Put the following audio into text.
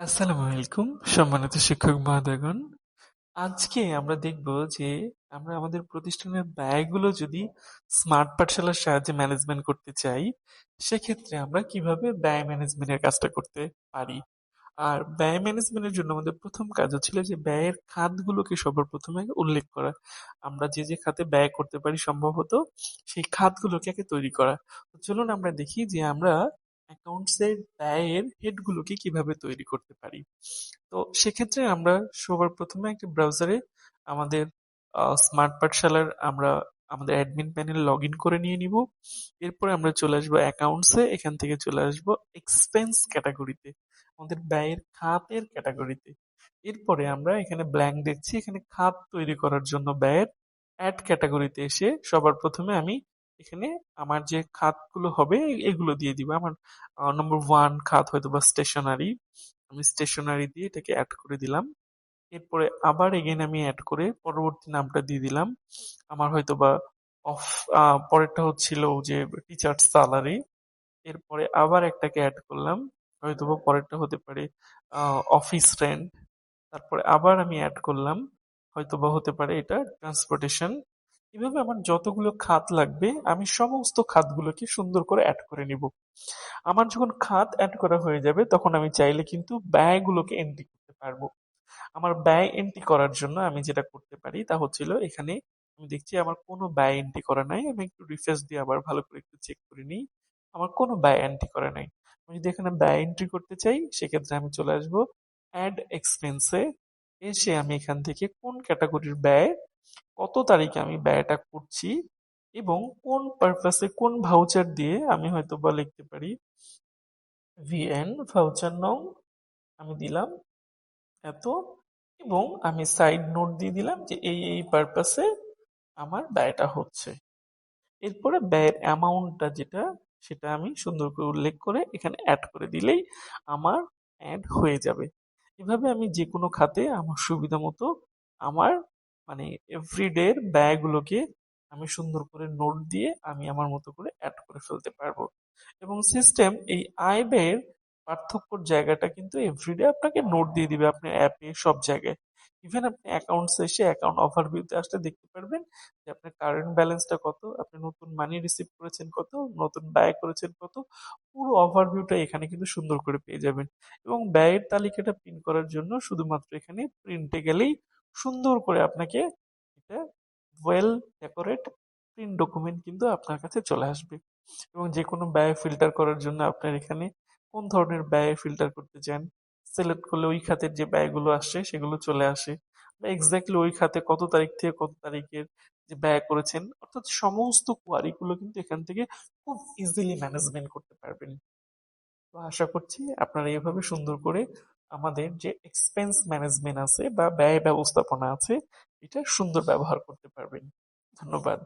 আসসালামু আলাইকুম, সম্মানিত শিক্ষক মহোদয়গণ আজকে আমরা দেখব যে আমরা আমাদের প্রতিষ্ঠানের ব্যয়গুলো যদি স্মার্ট পাঠশালার সাহায্যে ম্যানেজমেন্ট করতে চাই, সেক্ষেত্রে আমরা কীভাবে ব্যয় ম্যানেজমেন্টের কাজটা করতে পারি? আর ব্যয় ম্যানেজমেন্টের জন্য আমাদের প্রথম কাজ হচ্ছিল যে ব্যয়ের খাতগুলোকে সবার প্রথমে উল্লেখ করা। আমরা যে যে খাতে ব্যয় করতে পারি সম্ভবত, সেই খাতগুলোকে আগে তৈরি করা। চলুন আমরা দেখি যে আমরা অ্যাকাউন্টসের ব্যয়ের হেডগুলোকে কীভাবে তৈরি করতে পারি? তো সেক্ষেত্রে আমরা সবার প্রথমে একটা ব্রাউজারে আমাদের স্মার্ট পাঠশালার আমরা আমাদের অ্যাডমিন প্যানেল লগ ইন করে নিয়ে নিব। এরপরে আমরা চলে আসব অ্যাকাউন্টসে এখান থেকে চলে আসব এক্সপেন্স ক্যাটাগরিতে আমাদের ব্যয়ের খাতের ক্যাটাগরিতে এরপরে আমরা এখানে ব্ল্যাঙ্ক দেখছি। এখানে খাত তৈরি করার জন্য ব্যয়ের অ্যাড ক্যাটাগরিতে এসে সবার প্রথমে আমি এখানে আমার যে খাতগুলো হবে, এগুলো দিয়ে দিব। আমার নম্বর ওয়ান খাত হয়তো বা স্টেশনারি আমি স্টেশনারি দিয়ে এটাকে অ্যাড করে দিলাম। এরপরে আবার এগেন আমি অ্যাড করে পরবর্তী নামটা দিয়ে দিলাম। আমার হয়তো বা অফ পরেরটা হচ্ছিল যে টিচার স্যালারি এরপরে আবার একটাকে অ্যাড করলাম। হয়তো বা পরেরটা হতে পারে অফিস রেন্ট তারপরে আবার আমি অ্যাড করলাম। হয়তো বা হতে পারে এটা ট্রান্সপোর্টেশন এভাবে আমার যতগুলো খাত লাগবে, আমি সমস্ত খাতগুলোকে সুন্দর করে অ্যাড করে নিব। আমার যখন খাত অ্যাড করা হয়ে যাবে, তখন আমি চাইলে কিন্তু ব্যয়গুলোকে এন্ট্রি করতে পারব। আমার ব্যয় এন্ট্রি করার জন্য আমি যেটা করতে পারি তা হচ্ছিল এখানে আমি দেখছি আমার কোনো ব্যয় এন্ট্রি করা নাই। আমি একটু রিফ্রেশ দিয়ে আবার ভালো করে একটু চেক করে নিই। আমার কোনো ব্যয় এন্ট্রি করা নাই। আমি যদি এখানে ব্যয় এন্ট্রি করতে চাই, সেক্ষেত্রে আমি চলে আসব অ্যাড এক্সপেন্সে এসে আমি এখান থেকে কোন ক্যাটাগরির ব্যয় কত তারিখে আমি ব্যয়টা করছি এবং কোন পারপাসে কোন ভাউচার দিয়ে আমি হয়তো বা লিখতে পারি? ভিএন ভাউচার নং আমি দিলাম এত এবং আমি সাইড নোট দিয়ে দিলাম যে এই এই পারপাসে আমার ব্যয়টা হচ্ছে। এরপরে ব্যয়ের অ্যামাউন্টটা যেটা, সেটা আমি সুন্দর করে উল্লেখ করে এখানে অ্যাড করে দিলেই আমার অ্যাড হয়ে যাবে। এভাবে আমি যে কোনো খাতে আমার সুবিধা মতো আমার মানে এভরিডের ব্যয়গুলোকে আমি সুন্দর করে নোট দিয়ে আমি আমার মতো করে অ্যাড করে ফেলতে পারব। এবং সিস্টেম এই আয় ব্যয়ের পার্থক্যর জায়গাটা কিন্তু এভরিডে আপনাকে নোট দিয়ে দিবে আপনার অ্যাপে সব জায়গায়। ইভেন আপনি অ্যাকাউন্টস এসে অ্যাকাউন্ট ওভারভিউতে আসলে দেখতে পারবেন যে আপনার কারেন্ট ব্যালেন্সটা কত, আপনি নতুন মানি রিসিভ করেছেন কত, নতুন ব্যয় করেছেন কত, পুরো ওভারভিউটা এখানে কিন্তু সুন্দর করে পেয়ে যাবেন। এবং ব্যয়ের তালিকাটা প্রিন্ট করার জন্য শুধুমাত্র এখানে প্রিন্টে গেলেই সুন্দর করে আপনাকে এটা ওয়েল ডেকোরেট প্রিন্ট ডকুমেন্ট কিন্তু আপনার কাছে চলে আসবে। এবং যে কোনো ব্যয় ফিল্টার করার জন্য আপনার এখানে কোন ধরনের ব্যয় ফিল্টার করতে চান সিলেক্ট করলে ওই খাতের যে ব্যয়গুলো আসছে সেগুলো চলে আসে। বা এক্স্যাক্টলি ওই খাতে কত তারিখ থেকে কত তারিখের যে ব্যয় করেছেন, অর্থাৎ সমস্ত কোয়ারিগুলো কিন্তু এখান থেকে খুব ইজিলি ম্যানেজমেন্ট করতে পারবেন। তো আশা করছি আপনারা এইভাবে সুন্দর করে আমাদের যে এক্সপেন্স ম্যানেজমেন্ট আছে বা ব্যয় ব্যবস্থাপনা আছে, এটা সুন্দর ব্যবহার করতে পারবেন। ধন্যবাদ।